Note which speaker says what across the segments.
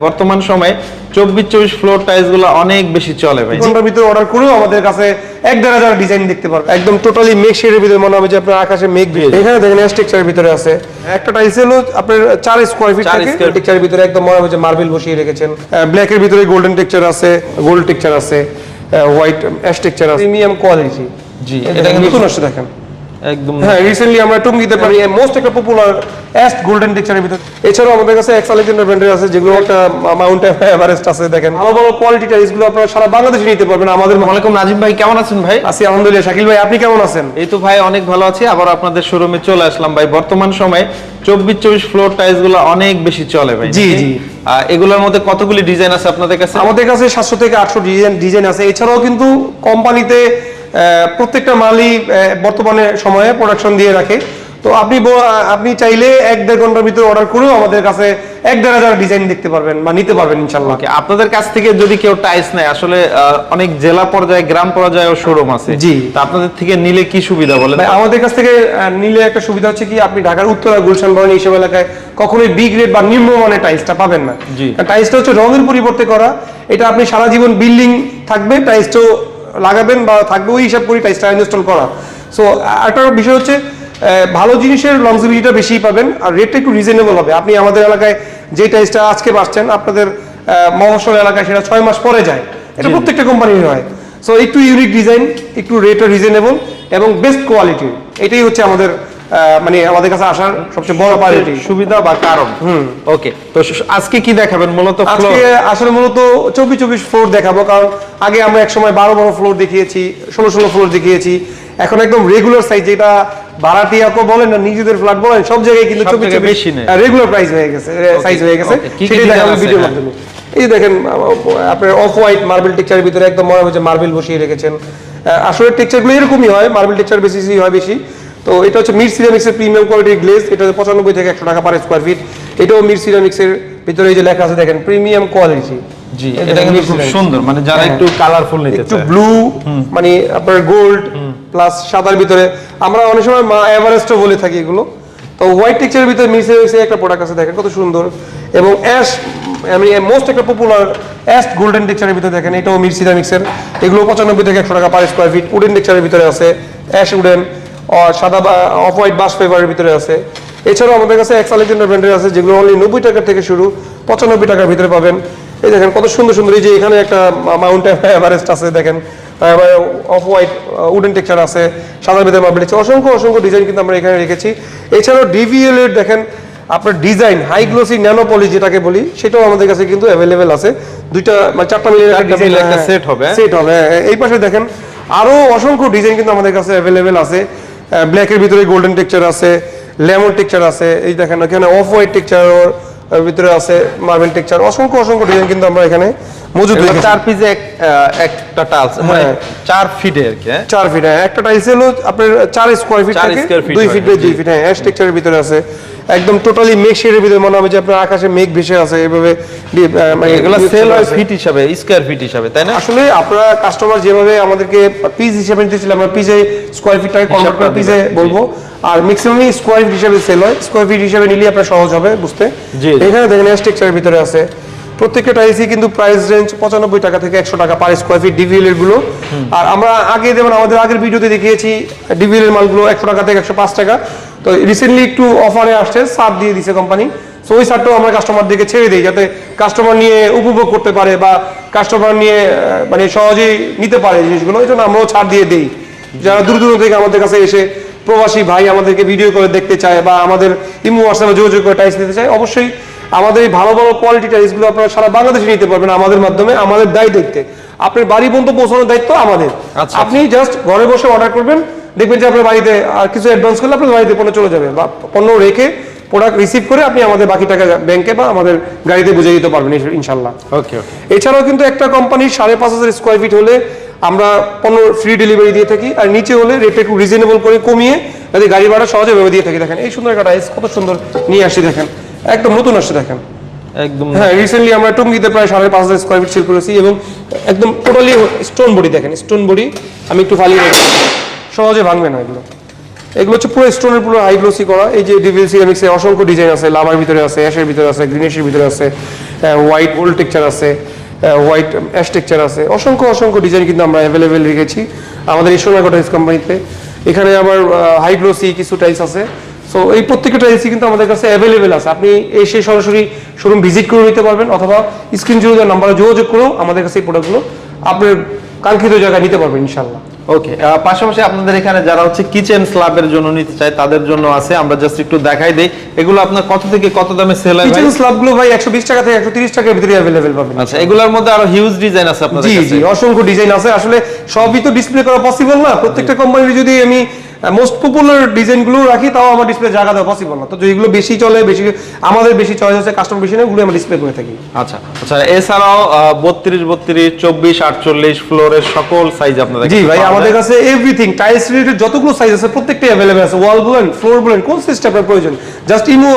Speaker 1: বর্তমান সময়ে চব্বিশ চব্বিশ ফ্লোর টাইলসগুলো অনেক বেশি চলে ভাই।
Speaker 2: ঘণ্টার ভিতরে অর্ডার করেও আমাদের কাছে এক দেড় হাজার ডিজাইন দেখতে পারবে। একদম টোটালি মেঘ শেডের ভিতরে মনে হবে যে আপনার আকাশে মেঘ ভেজে এখানে দেখেন স্ট্রাকচারের ভিতরে আছে। একটা টাইলস হলো আপনার চার স্কোয়ার ফিট থাকে। টেক্সচারের ভিতরে একদম মনে হবে যে মার্বেল বসিয়ে রেখেছেন। ব্ল্যাকের ভিতরে গোল্ডেন টেক্সচার আছে গোল্ড টেক্সচার আছে হোয়াইট অ্যাশ টেক্সচার আছে। প্রিমিয়াম কোয়ালিটি
Speaker 1: জি,
Speaker 2: এটা
Speaker 1: কিন্তু-
Speaker 2: দেখেন।
Speaker 1: একদম।
Speaker 2: হ্যাঁ রিসেন্টলি আমরা টুঙ্গিতে পারি মোস্ট একটা পপুলার অ্যাস্ট গোল্ডেন টেক্সচারের ভিতরে। এছাড়াও আমাদের কাছে এক্স আলেকজান্ডার ব্র্যান্ডের আছে যেগুলো একটা মাউন্ট এভারেস্ট আছে দেখেন। ভালো ভালো কোয়ালিটি টাইলসগুলো আপনারা সারা বাংলাদেশে নিতে পারবেন আমাদের
Speaker 1: ওয়ালাইকুম নাজিম ভাই কেমন আছেন ভাই?
Speaker 2: আছি আলহামদুলিল্লাহ শাকিল ভাই আপনি কেমন আছেন?
Speaker 1: এই তো ভাই অনেক ভালো আছি আবার আপনাদের শোরুমে চলে আসলাম ভাই। বর্তমান সময়ে চব্বিশ চব্বিশ ফ্লোর টাইলসগুলো অনেক বেশি চলে ভাই
Speaker 2: জি, জি।
Speaker 1: এগুলোর মধ্যে কতগুলি ডিজাইন আছে আপনাদের কাছে?
Speaker 2: আমাদের কাছে সাতশো থেকে আটশো ডিজাইন ডিজাইন আছে। এছাড়াও কিন্তু কোম্পানিতে প্রত্যেকটা মালই বর্তমানে সময়ে প্রোডাকশন দিয়ে রাখে। তো আপনি আপনি চাইলে এক দেড় ঘণ্টার ভিতরে অর্ডার করেও আমাদের কাছে এক দেড় হাজার ডিজাইন দেখতে পারবেন বা নিতে পারবেন ইনশাল্লাহ
Speaker 1: আপনাদের কাছ থেকে যদি কেউ টাইলস নেয় আসলে অনেক জেলা পর্যায়ে গ্রাম পর্যায়েও শোরুম আছে।
Speaker 2: জি।
Speaker 1: তা আপনাদের থেকে নিলে কি সুবিধা বলেন?
Speaker 2: ভাই, আমাদের কাছ থেকে নিলে একটা সুবিধা হচ্ছে কি আপনি ঢাকার উত্তরা গুলশান ভবন এইসব এলাকায় কখনোই বিগ রেট বা নিম্নমানের টাইলসটা পাবেন না।
Speaker 1: জি।
Speaker 2: কারণ টাইলসটা হচ্ছে রঙের পরিবর্তে করা। এটা আপনি সারা জীবন বিল্ডিং থাকবে টাইলসটাও লাগাবেন বা থাকবে ওই হিসাব করি টাইসটা ইনস্টল করা। সো একটা বিষয় হচ্ছে ভালো জিনিসের লংজিভিটিটা বেশি পাবেন আর রেটটা একটু রিজনেবল হবে। আপনি আমাদের এলাকায় যে টাইসটা আজকে পাচ্ছেন আপনাদের মহাসল এলাকায় সেটা ছয় মাস পরে যায়। এটা প্রত্যেকটা কোম্পানির হয়। সো একটু ইউনিক ডিজাইন একটু রেটটা রিজনেবল এবং বেস্ট কোয়ালিটি এটাই হচ্ছে আমাদের মানে আমাদের কাছে আসার সবচেয়ে বড় প্রায়োরিটি
Speaker 1: সুবিধা বা কারণ? ওকে তো আজকে কি দেখাবেন মূলত
Speaker 2: আজকে আসলে মূলত চব্বিশ চব্বিশ ফ্লোর দেখাবো কারণ আগে আমরা এক সময় বারো বারো ফ্লোর দেখিয়েছি ষোলো ষোলো ফ্লোর দেখিয়েছি। এখন একদম রেগুলার সাইজ যেটা ভাড়াটিয়াকে বলেন না নিজেদের ফ্ল্যাট বলেন সব জায়গায় কিন্তু চব্বিশ চব্বিশ রেগুলার প্রাইস হয়ে গেছে সাইজ হয়ে গেছে। সেটাই দেখাবো? ভিডিওর। মাধ্যমে। এই দেখেন আপনার অফ হোয়াইট মার্বেল টেক্সচারের ভিতরে একদম মনে হচ্ছে মার্বেল বসিয়ে রেখেছেন। আসলে টেক্সচারগুলো এরকমই হয় মার্বেল টেক্সচার বেশি হয় বেশি। তো এটা হচ্ছে মিড সিরামিক্সের প্রিমিয়াম কোয়ালিটির গ্লেজ এটা হচ্ছে পঁচানব্বই থেকে একশো টাকা পার স্কোয়ার ফিট এটাও মিড সিরামিক্সের ভিতরে এই যে লেখা আছে দেখেন প্রিমিয়াম কোয়ালিটি
Speaker 1: জি এটা কিন্তু খুব সুন্দর মানে যারা
Speaker 2: হ্যাঁ।
Speaker 1: একটু কালারফুল নিতে
Speaker 2: একটু ব্লু মানে আপনার গোল্ড প্লাস সাদার ভিতরে। আমরা অনেক সময় মা এভারেস্টও বলে থাকি এগুলো। তো হোয়াইট টেক্সচারের ভিতরে মিশে মিশে একটা প্রোডাক্ট আছে দেখেন কত সুন্দর। এবং অ্যাশ আমি মোস্ট একটা পপুলার অ্যাশ গোল্ডেন টেক্সচারের ভিতরে দেখেন এটাও মির সিরামিক্সের এগুলো পঁচানব্বই থেকে একশো টাকা পার স্কোয়ার ফিট উডেন টেক্সচারের ভিতরে আছে অ্যাশ উডেন সাদা অফ হোয়াইট বাস পেপারের ভিতরে আছে। এছাড়াও আমাদের কাছে এক্স আলেকজান্ডার ব্র্যান্ডের আছে যেগুলো অনলি নব্বই টাকা থেকে শুরু পঁচানব্বই টাকার ভিতরে পাবেন। এই দেখেন কত সুন্দর সুন্দর এই যে এখানে একটা মাউন্ট এভারেস্ট আছে দেখেন। অফ হোয়াইট উডেন টেক্সচার আছে সাদার ভিতরে মার্বেল টেক্সচার অসংখ্য অসংখ্য ডিজাইন কিন্তু আমরা এখানে রেখেছি। এছাড়াও ডিভিএল এর দেখেন আপনার design high glossy nano poly যেটাকে বলি সেটাও আমাদের কাছে কিন্তু অ্যাভেলেবেল আছে। দুইটা মানে চারটা মিলে একটা
Speaker 1: চারটা
Speaker 2: ডিজাইন
Speaker 1: মিলে একটা set হবে, হ্যাঁ?
Speaker 2: সেট হবে হ্যাঁ, এই পাশে দেখেন আরও অসংখ্য ডিজাইন কিন্তু আমাদের কাছে অ্যাভেলেবেল আছে। ব্ল্যাকের ভিতরে গোল্ডেন টেক্সচার আছে লেমন টেক্সচার আছে, এই দেখেন, এখানে অফ হোয়াইট টেক্সচার ভিতরে আছে মার্বেল টেক্সচার অসংখ্য অসংখ্য ডিজাইন কিন্তু আমরা এখানে মজুদ রেখেছি
Speaker 1: চার পিসে একটা টাইলস মানে
Speaker 2: হ্যাঁ।
Speaker 1: চার ফিটে আর কি হ্যাঁ?
Speaker 2: চার ফিট হ্যাঁ। একটা টাইলস হলো আপনার চার স্কোয়ার ফিট থাকে দুই ফিট বাই দুই ফিট হ্যাঁ অ্যাশ টেক্সচারের ভিতরে আছে। একদম টোটালি মেঘ শেডের ভিতরে মনে হবে যে আপনার আকাশে মেঘ ভেসে আছে আহ, মানে
Speaker 1: এগুলো সেল হয় ফিট হিসাবে স্কয়ার ফিট হিসাবে তাই না?
Speaker 2: আসলে আপনারা কাস্টমার যেভাবে আমাদেরকে পিস হিসেবে নিতেছিল আমরা পিসে স্কোয়ার ফিটটাকে কনভার্ট করে পিসে বলব। আর ম্যাক্সিমামই স্কোয়ার ফিট হিসেবে সেল হয়। স্কোয়ার ফিট হিসেবে নিলে আপনার সহজ হবে বুঝতে। এখানে দেখেন এস টেক্সচারের ভিতরে আছে। প্রত্যেকটা টাইসই কিন্তু প্রাইস রেঞ্জ পঁচানব্বই টাকা থেকে একশো টাকা পার স্কোয়ার ফিট ডিভিএল এরগুলো। আর আমরা আগে যেমন আমাদের আগের ভিডিওতে দেখিয়েছি ডিভিএল এর মালগুলো একশো টাকা থেকে একশো পাঁচ টাকা। তো রিসেন্টলি একটু অফারে আসছে, সার দিয়ে দিছে কোম্পানি সো ওই সারটাও আমরা কাস্টমারদেরকে ছেড়ে দিই, যাতে কাস্টমার নিয়ে উপভোগ করতে পারে বা কাস্টমার নিয়ে মানে সহজেই নিতে পারে জিনিসগুলো। এই জন্য আমরাও ছাড় দিয়ে দিই। যারা দূর দূর থেকে আমাদের কাছে এসে প্রবাসী ভাই আমাদেরকে ভিডিও করে দেখতে চায় বা আমাদের ইমো হোয়াটসঅ্যাপে যোগাযোগ করে টাইস নিতে চায়, অবশ্যই আমাদের এই ভালো ভালো কোয়ালিটি টাইসগুলো আপনারা সারা বাংলাদেশে নিতে পারবেন আমাদের মাধ্যমে আমাদের দায় দেখতে। আপনার বাড়ি পর্যন্ত পৌঁছানোর দায়িত্ব আমাদের।
Speaker 1: আচ্ছা।
Speaker 2: আপনি জাস্ট ঘরে বসে অর্ডার করবেন দেখবেন যে আপনার বাড়িতে আর কিছু অ্যাডভান্স করলে আপনার বাড়িতে পণ্য চলে যাবে বা পণ্য রেখে প্রোডাক্ট রিসিভ করে আপনি আমাদের বাকি টাকা ব্যাংকে বা আমাদের গাড়িতে বুঝে দিতে পারবেন ইনশাল্লাহ।
Speaker 1: ওকে
Speaker 2: এছাড়াও কিন্তু একটা কোম্পানির সাড়ে পাঁচ হাজার স্কোয়ার ফিট হলে আমরা পণ্য ফ্রি ডেলিভারি দিয়ে থাকি আর নিচে হলে রেট একটু রিজনেবল করে কমিয়ে যাতে গাড়ি ভাড়া সহজে ভেবে দিয়ে থাকি। দেখেন এই সুন্দর একটা টাইস কত সুন্দর নিয়ে আসি দেখেন। একদম নতুন আসছে দেখেন।
Speaker 1: একদম
Speaker 2: হ্যাঁ রিসেন্টলি আমরা টুঙ্গিতে প্রায় সাড়ে পাঁচ হাজার স্কোয়ার ফিট সেল করেছি এবং একদম টোটালি স্টোন বডি দেখেন স্টোন বডি আমি একটু ফালিয়ে রেখেছি সহজে ভাঙবে না এগুলো। এগুলো হচ্ছে পুরো স্টোনের পুরো হাই গ্লোসি করা। এই যে ডিভিল সিরামিক্সে অসংখ্য ডিজাইন আছে লাভার ভিতরে আছে অ্যাশের ভিতরে আছে গ্রিনেশের ভিতরে আছে হোয়াইট ওল্ড টেক্সচার আছে হোয়াইট অ্যাশ টেক্সচার আছে। অসংখ্য অসংখ্য ডিজাইন কিন্তু আমরা অ্যাভেলেবেল রেখেছি আমাদের এই টাইলস কোম্পানিতে এখানে আবার হাই গ্লোসি কিছু টাইলস আছে। সো এই প্রত্যেকটা টাইলসই কিন্তু আমাদের কাছে অ্যাভেলেবেল আছে। আপনি এসে সরাসরি শোরুম ভিজিট করে নিতে পারবেন অথবা স্ক্রিন জুড়ে দেওয়ার নাম্বারে যোগাযোগ করেও আমাদের কাছে এই প্রোডাক্টগুলো আপনার কাঙ্ক্ষিত জায়গায় নিতে পারবেন ইনশাল্লাহ
Speaker 1: ওকে পাশাপাশি আপনাদের এখানে যারা হচ্ছে কিচেন স্ল্যাবের জন্য নিতে চায় তাদের জন্য আছে। আমরা জাস্ট একটু দেখাই দেই। এগুলো আপনার কত থেকে কত দামে সেল হয়?
Speaker 2: কিচেন স্ল্যাবগুলো ভাই একশো বিশ টাকা থেকে একশো তিরিশ টাকার ভিতরে অ্যাভেলেবেল পাবেন।
Speaker 1: আচ্ছা এগুলোর মধ্যে আরও হিউজ ডিজাইন আছে আপনাদের
Speaker 2: জি
Speaker 1: কাছে।
Speaker 2: জি অসংখ্য ডিজাইন আছে। আসলে সবই তো ডিসপ্লে করা পসিবল না। প্রত্যেকটা কোম্পানির যদি আমি মোস্ট পপুলার ডিজাইনগুলো রাখি তাও আমার ডিসপ্লে জায়গা দেওয়া পসিবল না। তো যেগুলো বেশি চলে বেশি আমাদের বেশি চয়েস আছে কাস্টমার বেশি নেই ওগুলো আমরা ডিসপ্লে করে থাকি।
Speaker 1: আচ্ছা আচ্ছা এছাড়াও বত্রিশ বত্রিশ চব্বিশ আটচল্লিশ ফ্লোরের সকল সাইজ আপনাদের
Speaker 2: জি ভাই আমাদের। কাছে এভরিথিং টাইলস রিলেটেড যতগুলো সাইজ আছে প্রত্যেকটাই অ্যাভেলেবেল আছে। ওয়াল বলেন ফ্লোর বলেন কোন সিস্টেম আপনার প্রয়োজন? জাস্ট ইমো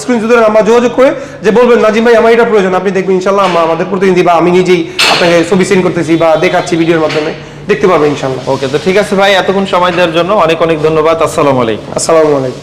Speaker 2: স্ক্রিন যদি আমরা যোগাযোগ করে যে বলবেন নাজিম ভাই আমার এটা প্রয়োজন। আপনি দেখবেন ইনশাল্লাহ আমাদের প্রতিনিধি বা আমি নিজেই আপনাকে ছবি সেন্ড করতেছি বা দেখাচ্ছি ভিডিওর মাধ্যমে। দেখতে পাবে ইনশাল্লাহ
Speaker 1: ওকে তো ঠিক আছে ভাই এতক্ষণ সময় দেওয়ার জন্য অনেক অনেক ধন্যবাদ। আসসালামু আলাইকুম।
Speaker 2: আসসালামু আলাইকুম।